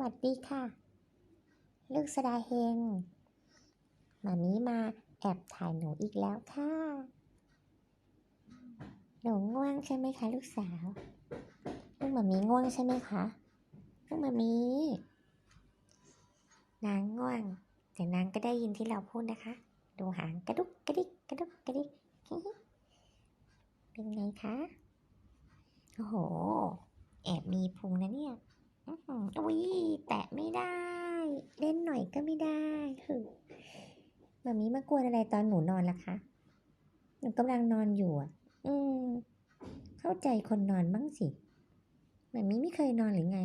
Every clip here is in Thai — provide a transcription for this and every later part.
วัสดีค่ะ ลูกสดาเฮงมามีมาแอบถ่ายหนูอีกแล้วค่ะ หนูง่วงใช่ไหมคะ ลูกสาว ลูกมามีง่วงใช่ไหมคะ ลูกมามี นางง่วง แต่นางก็ได้ยินที่เราพูดนะคะ ดูหางกระดุกกระดิกกระดุกกระดิกเป็นไงคะ โอ้โห แอบมีพุงนะเนี่ย อุ้ยแตะไม่ได้ เล่นหน่อยก็ไม่ได้ฮึมามีมากวนอะไรตอนหนูนอนล่ะคะ หนูกำลังนอนอยู่อะ อืม เข้าใจคนนอนบ้างสิมามีไม่เคยนอนหรือไง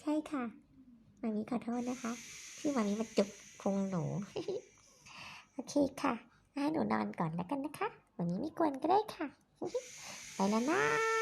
ใช่ค่ะมามีขอโทษนะคะ ที่มามีมาจุกพุงหนู โอเคค่ะให้หนูนอนก่อนแล้วกันนะคะมามีไม่กวนก็ได้ค่ะ ไปแล้วนะ